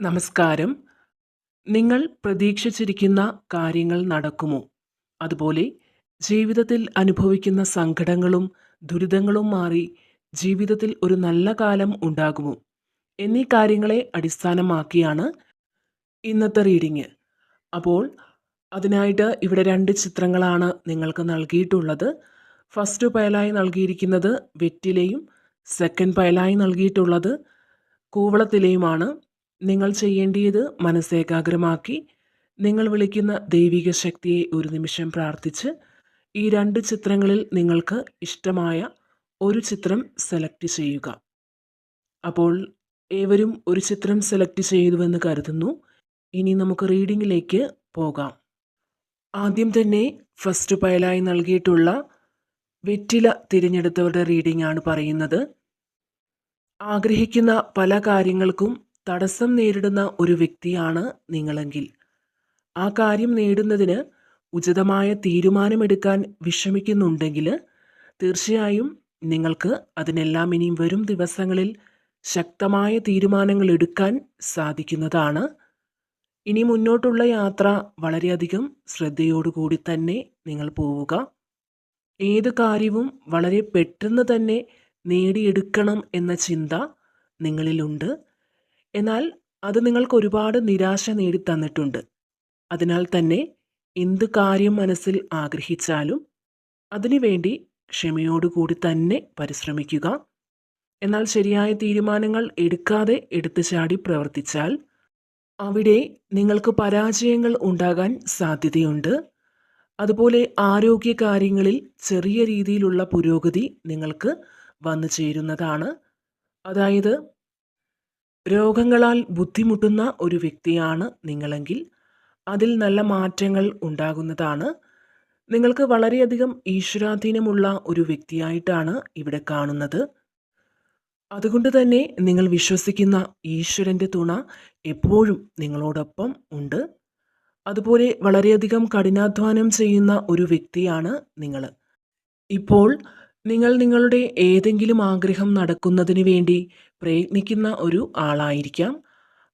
നമസ്കാരം. നിങ്ങൾ പ്രതീക്ഷിച്ചിരിക്കുന്ന കാര്യങ്ങൾ നടക്കുമോ? അതുപോലെ ജീവിതത്തിൽ അനുഭവിക്കുന്ന സങ്കടങ്ങളും ദുരിതങ്ങളും മാറി ജീവിതത്തിൽ ഒരു നല്ല കാലം ഉണ്ടാകുമോ? എന്നീ കാര്യങ്ങളെ അടിസ്ഥാനമാക്കിയാണ് ഇന്നത്തെ റീഡിങ്. അപ്പോൾ അതിനായിട്ട് ഇവിടെ രണ്ട് ചിത്രങ്ങളാണ് നിങ്ങൾക്ക് നൽകിയിട്ടുള്ളത്. ഫസ്റ്റ് പയലായി നൽകിയിരിക്കുന്നത് വെറ്റിലെയും സെക്കൻഡ് പയലായി നൽകിയിട്ടുള്ളത് കൂവളത്തിലെയുമാണ്. നിങ്ങൾ ചെയ്യേണ്ടിയത് മനസ്സേകാഗ്രമാക്കി. നിങ്ങൾ വിളിക്കുന്ന ദൈവിക ശക്തിയെ ഒരു നിമിഷം പ്രാർത്ഥിച്ച് ഈ രണ്ട് ചിത്രങ്ങളിൽ നിങ്ങൾക്ക് ഇഷ്ടമായ ഒരു ചിത്രം സെലക്ട് ചെയ്യുക. അപ്പോൾ ഏവരും ഒരു ചിത്രം സെലക്ട് ചെയ്തുവെന്ന് കരുതുന്നു. ഇനി നമുക്ക് റീഡിങ്ങിലേക്ക് പോകാം. ആദ്യം തന്നെ ഫസ്റ്റ് പയലായി നൽകിയിട്ടുള്ള വെറ്റില തിരഞ്ഞെടുത്തവരുടെ റീഡിംഗ് ആണ് പറയുന്നത്. ആഗ്രഹിക്കുന്ന പല കാര്യങ്ങൾക്കും തടസ്സം നേരിടുന്ന ഒരു വ്യക്തിയാണ് നിങ്ങളെങ്കിൽ. ആ കാര്യം നേടുന്നതിന് ഉചിതമായ തീരുമാനമെടുക്കാൻ വിഷമിക്കുന്നുണ്ടെങ്കിൽ തീർച്ചയായും നിങ്ങൾക്ക് അതിനെല്ലാം ഇനിയും വരും ദിവസങ്ങളിൽ ശക്തമായ തീരുമാനങ്ങൾ എടുക്കാൻ സാധിക്കുന്നതാണ്. ഇനി മുന്നോട്ടുള്ള യാത്ര വളരെയധികം ശ്രദ്ധയോടുകൂടി തന്നെ നിങ്ങൾ പോവുക. ഏത് കാര്യവും വളരെ പെട്ടെന്ന് തന്നെ നേടിയെടുക്കണം എന്ന ചിന്ത നിങ്ങളിലുണ്ട്. എന്നാൽ അത് നിങ്ങൾക്ക് ഒരുപാട് നിരാശ നേടിത്തന്നിട്ടുണ്ട്. അതിനാൽ തന്നെ എന്ത് കാര്യം മനസ്സിൽ ആഗ്രഹിച്ചാലും അതിനുവേണ്ടി ക്ഷമയോടുകൂടി തന്നെ പരിശ്രമിക്കുക. എന്നാൽ ശരിയായ തീരുമാനങ്ങൾ എടുക്കാതെ എടുത്തു ചാടി പ്രവർത്തിച്ചാൽ അവിടെ നിങ്ങൾക്ക് പരാജയങ്ങൾ ഉണ്ടാകാൻ സാധ്യതയുണ്ട്. അതുപോലെ ആരോഗ്യ കാര്യങ്ങളിൽ ചെറിയ രീതിയിലുള്ള പുരോഗതി നിങ്ങൾക്ക് വന്നു ചേരുന്നതാണ്. അതായത് രോഗങ്ങളാൽ ബുദ്ധിമുട്ടുന്ന ഒരു വ്യക്തിയാണ് നിങ്ങളെങ്കിൽ അതിൽ നല്ല മാറ്റങ്ങൾ ഉണ്ടാകുന്നതാണ്. നിങ്ങൾക്ക് വളരെയധികം ഈശ്വരാധീനമുള്ള ഒരു വ്യക്തിയായിട്ടാണ് ഇവിടെ കാണുന്നത്. അതുകൊണ്ട് തന്നെ നിങ്ങൾ വിശ്വസിക്കുന്ന ഈശ്വരന്റെ തുണ എപ്പോഴും നിങ്ങളോടൊപ്പം ഉണ്ട്. അതുപോലെ വളരെയധികം കഠിനാധ്വാനം ചെയ്യുന്ന ഒരു വ്യക്തിയാണ് നിങ്ങൾ ഇപ്പോൾ നിങ്ങൾ നിങ്ങളുടെ ഏതെങ്കിലും ആഗ്രഹം നടക്കുന്നതിന് വേണ്ടി പ്രയത്നിക്കുന്ന ഒരു ആളായിരിക്കാം.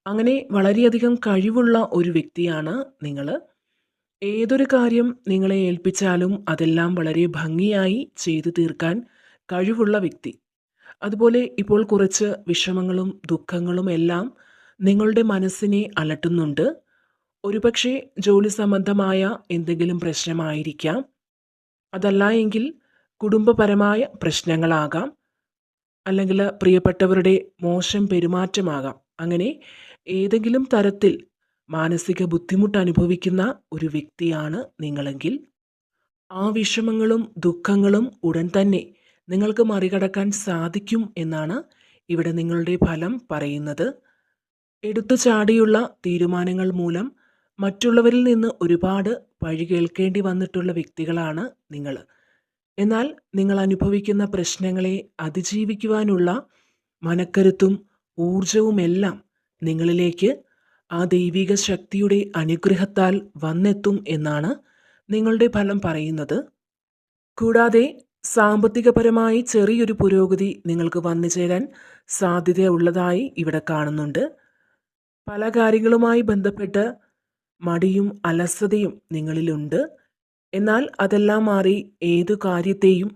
അങ്ങനെ വളരെയധികം കഴിവുള്ള ഒരു വ്യക്തിയാണ് നിങ്ങൾ ഏതൊരു കാര്യം നിങ്ങളെ ഏൽപ്പിച്ചാലും അതെല്ലാം വളരെ ഭംഗിയായി ചെയ്തു തീർക്കാൻ കഴിവുള്ള വ്യക്തി. അതുപോലെ ഇപ്പോൾ കുറച്ച് വിഷമങ്ങളും ദുഃഖങ്ങളും എല്ലാം നിങ്ങളുടെ മനസ്സിനെ അലട്ടുന്നുണ്ട്. ഒരുപക്ഷെ ജോലി സംബന്ധമായ എന്തെങ്കിലും പ്രശ്നമായിരിക്കാം. അതല്ല എങ്കിൽ കുടുംബപരമായ പ്രശ്നങ്ങളാകാം. അല്ലെങ്കിൽ പ്രിയപ്പെട്ടവരുടെ മോശം പെരുമാറ്റമാകാം. അങ്ങനെ ഏതെങ്കിലും തരത്തിൽ മാനസിക ബുദ്ധിമുട്ട് അനുഭവിക്കുന്ന ഒരു വ്യക്തിയാണ് നിങ്ങളെങ്കിൽ ആ വിഷമങ്ങളും ദുഃഖങ്ങളും ഉടൻ തന്നെ നിങ്ങൾക്ക് മറികടക്കാൻ സാധിക്കും എന്നാണ് ഇവിടെ നിങ്ങളുടെ ഫലം പറയുന്നത്. എടുത്തു ചാടിയുള്ള തീരുമാനങ്ങൾ മൂലം മറ്റുള്ളവരിൽ നിന്ന് ഒരുപാട് പഴി കേൾക്കേണ്ടി വന്നിട്ടുള്ള വ്യക്തികളാണ് നിങ്ങൾ. എന്നാൽ നിങ്ങൾ അനുഭവിക്കുന്ന പ്രശ്നങ്ങളെ അതിജീവിക്കുവാനുള്ള മനക്കരുത്തും ഊർജവുമെല്ലാം നിങ്ങളിലേക്ക് ആ ദൈവിക ശക്തിയുടെ അനുഗ്രഹത്താൽ വന്നെത്തും എന്നാണ് നിങ്ങളുടെ ഫലം പറയുന്നത്. കൂടാതെ സാമ്പത്തികപരമായി ചെറിയൊരു പുരോഗതി നിങ്ങൾക്ക് വന്നു ചേരാൻ സാധ്യതയുള്ളതായി ഇവിടെ കാണുന്നുണ്ട്. പല കാര്യങ്ങളുമായി ബന്ധപ്പെട്ട് മടിയും അലസതയും നിങ്ങളിലുണ്ട്. എന്നാൽ അതെല്ലാം മാറി ഏതു കാര്യത്തെയും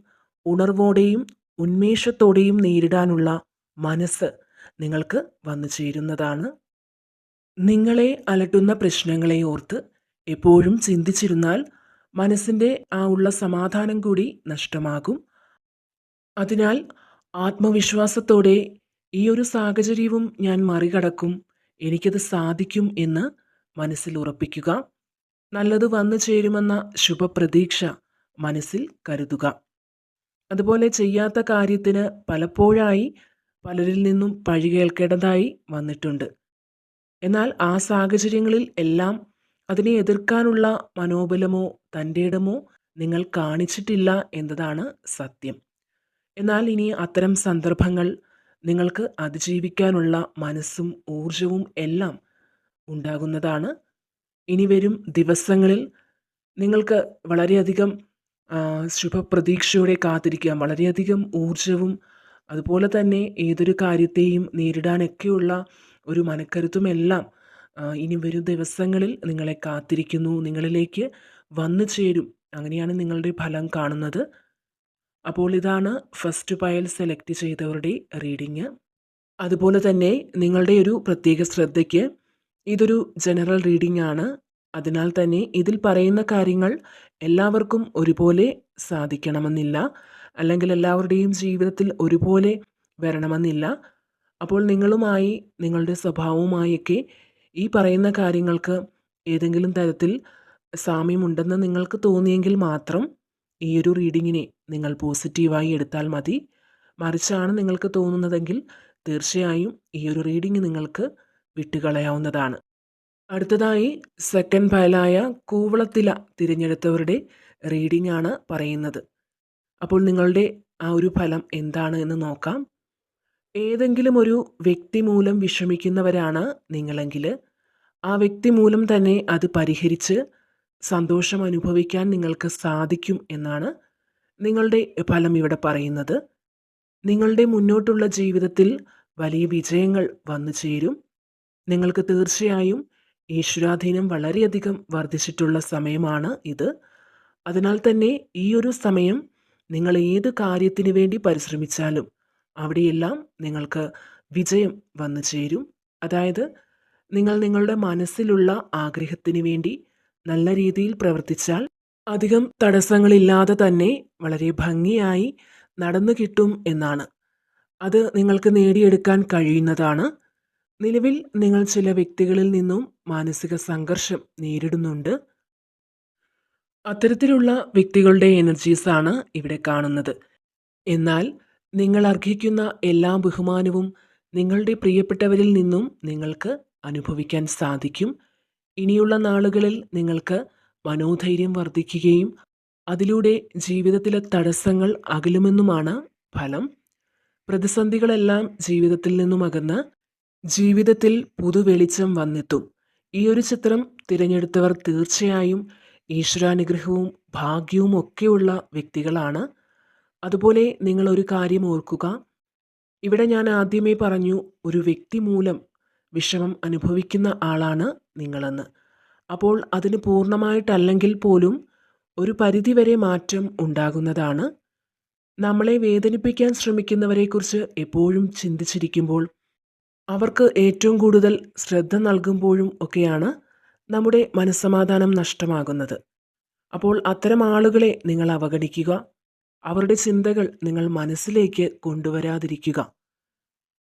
ഉണർവോടെയും ഉന്മേഷത്തോടെയും നേരിടാനുള്ള മനസ്സ് നിങ്ങൾക്ക് വന്നു ചേരുന്നതാണ്. നിങ്ങളെ അലട്ടുന്ന പ്രശ്നങ്ങളെ ഓർത്ത് എപ്പോഴും ചിന്തിച്ചിരുന്നാൽ മനസ്സിന്റെ ആ ഉള്ള സമാധാനം കൂടി നഷ്ടമാകും. അതിനാൽ ആത്മവിശ്വാസത്തോടെ ഈ ഒരു സാഹചര്യവും ഞാൻ മറികടക്കും എനിക്കത് സാധിക്കും എന്ന് മനസ്സിൽ ഉറപ്പിക്കുക. നല്ലത് വന്നു ചേരുമെന്ന ശുഭപ്രതീക്ഷ മനസ്സിൽ കരുതുക. അതുപോലെ ചെയ്യാത്ത കാര്യത്തിന് പലപ്പോഴായി പലരിൽ നിന്നും പഴി കേൾക്കേണ്ടതായി വന്നിട്ടുണ്ട്. എന്നാൽ ആ സാഹചര്യങ്ങളിൽ എല്ലാം അതിനെ എതിർക്കാനുള്ള മനോബലമോ തന്റെ ഇടമോ നിങ്ങൾ കാണിച്ചിട്ടില്ല എന്നതാണ് സത്യം. എന്നാൽ ഇനി അത്തരം സന്ദർഭങ്ങൾ നിങ്ങൾക്ക് അതിജീവിക്കാനുള്ള മനസ്സും ഊർജവും എല്ലാം ഉണ്ടാകുന്നതാണ് ഇനി വരും ദിവസങ്ങളിൽ നിങ്ങൾക്ക് വളരെയധികം ശുഭപ്രതീക്ഷയോടെ കാത്തിരിക്കാം. വളരെയധികം ഊർജവും അതുപോലെ തന്നെ ഏതൊരു കാര്യത്തെയും നേരിടാനൊക്കെയുള്ള ഒരു മനക്കരുത്തുമെല്ലാം ഇനി വരും ദിവസങ്ങളിൽ നിങ്ങളെ കാത്തിരിക്കുന്നു. നിങ്ങളിലേക്ക് വന്നു ചേരും. അങ്ങനെയാണ് നിങ്ങളുടെ ഫലം കാണുന്നത്. അപ്പോൾ ഇതാണ് ഫസ്റ്റ് പയൽ സെലക്ട് ചെയ്തവരുടെ റീഡിങ് അതുപോലെ തന്നെ നിങ്ങളുടെ ഒരു പ്രത്യേക ശ്രദ്ധയ്ക്ക് ഇതൊരു ജനറൽ റീഡിംഗ് ആണ്. അതിനാൽ തന്നെ ഇതിൽ പറയുന്ന കാര്യങ്ങൾ എല്ലാവർക്കും ഒരുപോലെ സാധിക്കണമെന്നില്ല. അല്ലെങ്കിൽ എല്ലാവരുടെയും ജീവിതത്തിൽ ഒരുപോലെ വരണമെന്നില്ല. അപ്പോൾ നിങ്ങളുമായി നിങ്ങളുടെ സ്വഭാവവുമായൊക്കെ ഈ പറയുന്ന കാര്യങ്ങൾക്ക് ഏതെങ്കിലും തരത്തിൽ സാമ്യമുണ്ടെന്ന് നിങ്ങൾക്ക് തോന്നിയെങ്കിൽ മാത്രം ഈ ഒരു റീഡിങ്ങിനെ നിങ്ങൾ പോസിറ്റീവായി എടുത്താൽ മതി. മറിച്ചാണ് നിങ്ങൾക്ക് തോന്നുന്നതെങ്കിൽ തീർച്ചയായും ഈ ഒരു റീഡിംഗ് നിങ്ങൾക്ക് വിട്ടുകളയാവുന്നതാണ്. അടുത്തതായി സെക്കൻഡ് ഫയലായ കൂവളത്തില തിരഞ്ഞെടുത്തവരുടെ റീഡിംഗ് ആണ് പറയുന്നത്. അപ്പോൾ നിങ്ങളുടെ ആ ഒരു ഫലം എന്താണ് എന്ന് നോക്കാം. ഏതെങ്കിലും ഒരു വ്യക്തി മൂലം വിഷമിക്കുന്നവരാണ് നിങ്ങളെങ്കിൽ ആ വ്യക്തി മൂലം തന്നെ അത് പരിഹരിച്ച് സന്തോഷം അനുഭവിക്കാൻ നിങ്ങൾക്ക് സാധിക്കും എന്നാണ് നിങ്ങളുടെ ഫലം ഇവിടെ പറയുന്നത്. നിങ്ങളുടെ മുന്നോട്ടുള്ള ജീവിതത്തിൽ വലിയ വിജയങ്ങൾ വന്നു ചേരും. നിങ്ങൾക്ക് തീർച്ചയായും ഈശ്വരാധീനം വളരെയധികം വർദ്ധിച്ചിട്ടുള്ള സമയമാണ് ഇത്. അതിനാൽ തന്നെ ഈ ഒരു സമയം നിങ്ങൾ ഏത് കാര്യത്തിന് വേണ്ടി പരിശ്രമിച്ചാലും അവിടെയെല്ലാം നിങ്ങൾക്ക് വിജയം വന്നു ചേരും. അതായത് നിങ്ങൾ നിങ്ങളുടെ മനസ്സിലുള്ള ആഗ്രഹത്തിന് വേണ്ടി നല്ല രീതിയിൽ പ്രവർത്തിച്ചാൽ അധികം തടസ്സങ്ങളില്ലാതെ തന്നെ വളരെ ഭംഗിയായി നടന്നു കിട്ടും എന്നാണ്. അത് നിങ്ങൾക്ക് നേടിയെടുക്കാൻ കഴിയുന്നതാണ്. നിലവിൽ നിങ്ങൾ ചില വ്യക്തികളിൽ നിന്നും മാനസിക സംഘർഷം നേരിടുന്നുണ്ട്. അത്തരത്തിലുള്ള വ്യക്തികളുടെ എനർജീസാണ് ഇവിടെ കാണുന്നത്. എന്നാൽ നിങ്ങൾ അർഹിക്കുന്ന എല്ലാ ബഹുമാനവും നിങ്ങളുടെ പ്രിയപ്പെട്ടവരിൽ നിന്നും നിങ്ങൾക്ക് അനുഭവിക്കാൻ സാധിക്കും. ഇനിയുള്ള നാളുകളിൽ നിങ്ങൾക്ക് മനോധൈര്യം വർദ്ധിക്കുകയും അതിലൂടെ ജീവിതത്തിലെ തടസ്സങ്ങൾ അകലുമെന്നുമാണ് ഫലം. പ്രതിസന്ധികളെല്ലാം ജീവിതത്തിൽ നിന്നും അകന്ന് ജീവിതത്തിൽ പുതുവെളിച്ചം വന്നെത്തും. ഈ ഒരു ചിത്രം തിരഞ്ഞെടുത്തവർ തീർച്ചയായും ഈശ്വരാനുഗ്രഹവും ഭാഗ്യവും ഒക്കെയുള്ള വ്യക്തികളാണ്. അതുപോലെ നിങ്ങൾ ഒരു കാര്യം ഓർക്കുക. ഇവിടെ ഞാൻ ആദ്യമേ പറഞ്ഞു ഒരു വ്യക്തി മൂലം വിഷമം അനുഭവിക്കുന്ന ആളാണ് നിങ്ങളെന്ന്. അപ്പോൾ അതിന് പൂർണമായിട്ടല്ലെങ്കിൽ പോലും ഒരു പരിധിവരെ മാറ്റം ഉണ്ടാകുന്നതാണ്. നമ്മളെ വേദനിപ്പിക്കാൻ ശ്രമിക്കുന്നവരെക്കുറിച്ച് എപ്പോഴും ചിന്തിച്ചിരിക്കുമ്പോൾ അവർക്ക് ഏറ്റവും കൂടുതൽ ശ്രദ്ധ നൽകുമ്പോഴും ഒക്കെയാണ് നമ്മുടെ മനസ്സമാധാനം നഷ്ടമാകുന്നത്. അപ്പോൾ അത്തരം ആളുകളെ നിങ്ങൾ അവഗണിക്കുക. അവരുടെ ചിന്തകൾ നിങ്ങൾ മനസ്സിലേക്ക് കൊണ്ടുവരാതിരിക്കുക.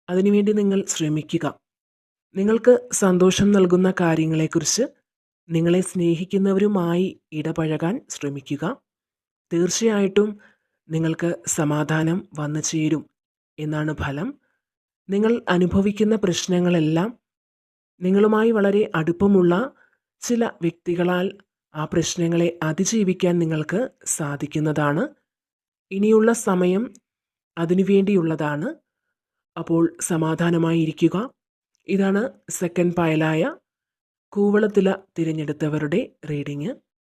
അതിനുവേണ്ടി നിങ്ങൾ ശ്രമിക്കുക. നിങ്ങൾക്ക് സന്തോഷം നൽകുന്ന കാര്യങ്ങളെക്കുറിച്ച് നിങ്ങളെ സ്നേഹിക്കുന്നവരുമായി ഇടപഴകാൻ ശ്രമിക്കുക. തീർച്ചയായിട്ടും നിങ്ങൾക്ക് സമാധാനം വന്നു ചേരും എന്നാണ് ഫലം. നിങ്ങൾ അനുഭവിക്കുന്ന പ്രശ്നങ്ങളെല്ലാം നിങ്ങളുമായി വളരെ അടുപ്പമുള്ള ചില വ്യക്തികളാൽ ആ പ്രശ്നങ്ങളെ അതിജീവിക്കാൻ നിങ്ങൾക്ക് സാധിക്കുന്നതാണ്. ഇനിയുള്ള സമയം അതിനുവേണ്ടിയുള്ളതാണ് അപ്പോൾ സമാധാനമായിരിക്കുക. ഇതാണ് സെക്കൻഡ് പായലായ കൂവളത്തില തിരഞ്ഞെടുത്തവരുടെ റീഡിങ്